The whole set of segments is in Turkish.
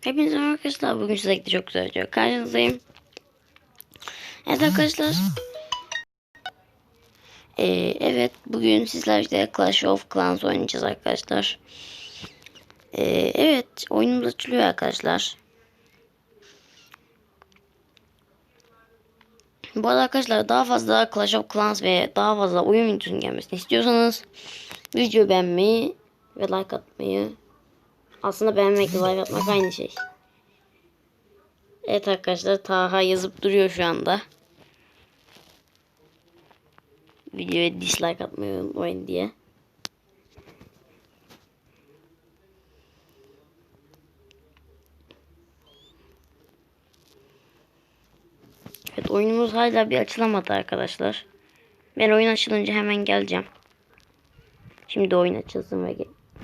Hepinize arkadaşlar. Bugün sizlerle çok güzel video karşınızdayım. Evet arkadaşlar. Ee, evet bugün sizlerle Clash of Clans oynayacağız arkadaşlar. Ee, evet oyunumuz açılıyor arkadaşlar. Bu arada arkadaşlar daha fazla Clash of Clans ve daha fazla oyun videosunun gelmesini istiyorsanız videoyu beğenmeyi ve like atmayı aslında beğenmek ve like atmak aynı şey. Evet arkadaşlar Taha yazıp duruyor şu anda. Videoya dislike atmayı unutmayın diye. Evet oyunumuz hala bir açılamadı arkadaşlar. Ben oyun açılınca hemen geleceğim. Şimdi oyun açılsın ve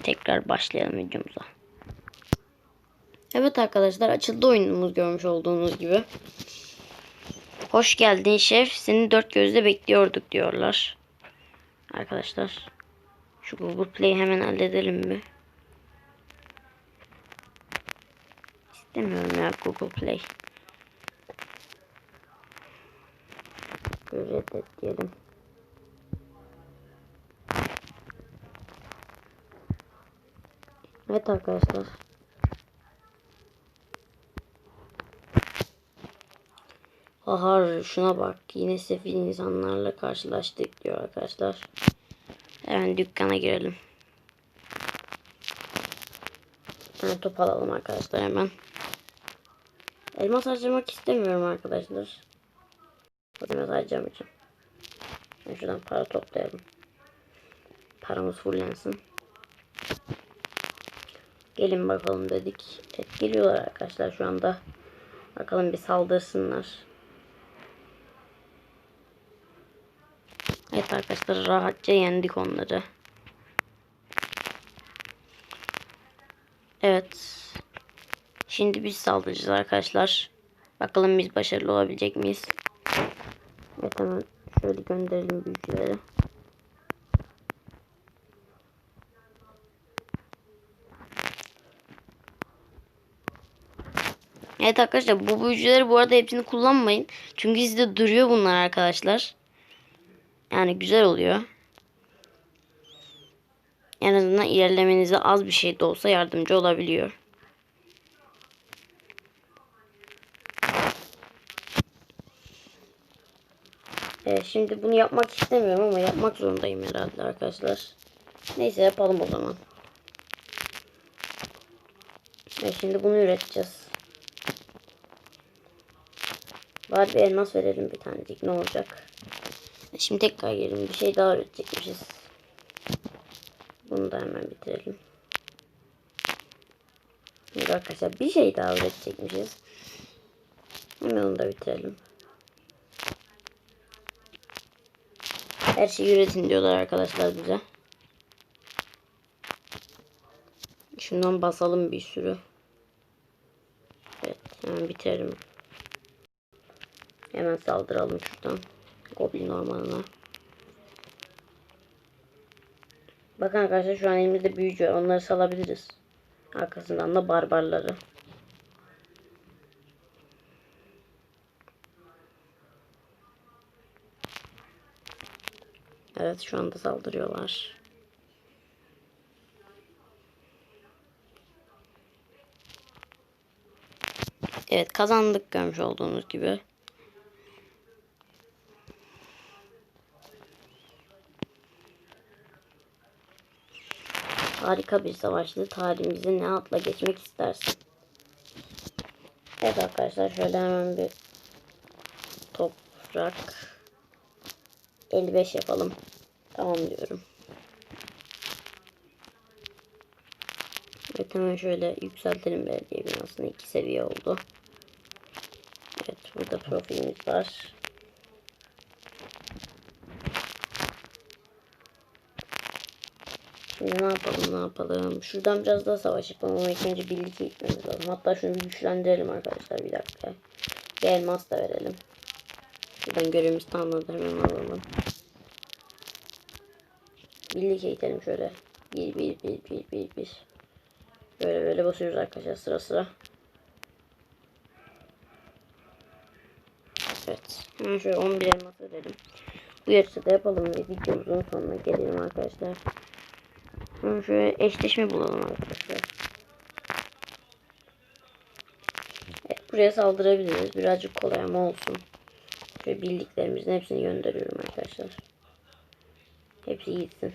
tekrar başlayalım videomuza. Evet arkadaşlar açıldı oyunumuz görmüş olduğunuz gibi. Hoş geldin şef. Seni dört gözle bekliyorduk diyorlar. Arkadaşlar. Şu Google Play'i hemen halledelim mi? İstemiyorum ya Google Play. Reddet diyelim. Evet arkadaşlar. Ahar şuna bak yine sefil insanlarla karşılaştık diyor arkadaşlar. Hemen dükkana girelim. Hemen top alalım arkadaşlar hemen. Elmas harcamak istemiyorum arkadaşlar. Elmas harcamayacağım. Şuradan para toplayalım. Paramız fullensin. Gelin bakalım dedik. Evet geliyorlar arkadaşlar şu anda. Bakalım bir saldırsınlar. Evet arkadaşlar rahatça yendik onları. Evet. Şimdi biz saldıracağız arkadaşlar. Bakalım biz başarılı olabilecek miyiz? Evet hemen şöyle gönderelim büyücüleri. Evet arkadaşlar bu büyücüleri bu arada hepsini kullanmayın. Çünkü sizde duruyor bunlar arkadaşlar. Yani güzel oluyor. En azından ilerlemenize az bir şey de olsa yardımcı olabiliyor. Evet, şimdi bunu yapmak istemiyorum ama yapmak zorundayım herhalde arkadaşlar. Neyse yapalım o zaman. Evet, şimdi bunu üreteceğiz. Var bir elmas verelim bir tanecik ne olacak. Şimdi tekrar girelim bir şey daha üretecekmişiz. Bunu da hemen bitirelim. Şimdi arkadaşlar bir şey daha üretecekmişiz. Hemen onu da bitirelim. Her şeyi üretin diyorlar arkadaşlar bize. Şundan basalım bir sürü. Evet hemen bitirelim. Hemen saldıralım şuradan. Goblin ormanına. Bakın arkadaşlar şu an elimizde büyücü var. Onları salabiliriz. Arkasından da barbarları. Evet şu anda saldırıyorlar. Evet kazandık görmüş olduğunuz gibi. Harika bir savaştı. Tarihimize ne atla geçmek istersin? Evet arkadaşlar şöyle hemen bir toprak 55 yapalım. Tamam diyorum. Evet hemen şöyle yükseltelim belediye binasını. iki seviye oldu. Evet burada profilimiz var. Şimdi ne yapalım ne yapalım. Şuradan biraz daha savaş yapalım ama ilk önce birlik gitmemiz lazım. Hatta şunu güçlendirelim arkadaşlar bir dakika. Bir elmas da verelim. Şuradan görevimiz tamamladı hemen alalım. Birlik eğitelim şöyle. Bir bir bir bir bir bir. Böyle böyle basıyoruz arkadaşlar sıra sıra. Evet. Hemen şöyle 11 elmas verelim. Bu yarışı da yapalım ve videomuzun sonuna gelelim arkadaşlar. Şöyle eşleşme bulalım arkadaşlar. Evet, buraya saldırabiliriz. Birazcık kolay ama olsun. Şöyle bildiklerimizin hepsini gönderiyorum arkadaşlar. Hepsi gitsin.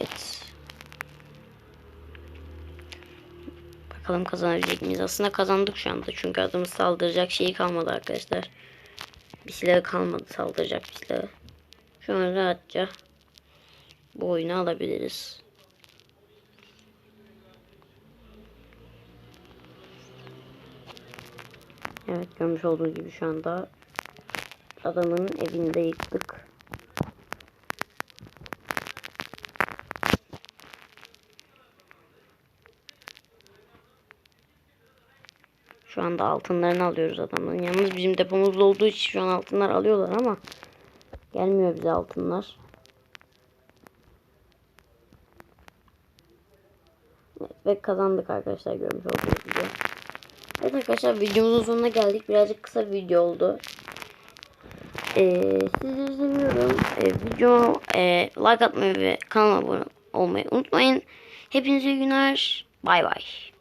Evet. Bakalım kazanabilecek miyiz? Aslında kazandık şu anda. Çünkü adımız saldıracak şeyi kalmadı arkadaşlar. Bir silahı kalmadı saldıracak bir silahı. Şu an rahatça bu oyunu alabiliriz. Evet görmüş olduğunuz gibi şu anda adamın evinde yıktık. Şu anda altınlarını alıyoruz adamın. Yalnız bizim depomuzda olduğu için şu an altınlar alıyorlar ama gelmiyor bize altınlar. Evet, ve kazandık arkadaşlar görmüş olduğunuz gibi. Evet arkadaşlar videomuzun sonuna geldik. Birazcık kısa bir video oldu. Ee, sizleri seviyorum. Ee, videoma e, like atmayı ve kanalıma abone olmayı unutmayın. Hepinize günler. Bay bay.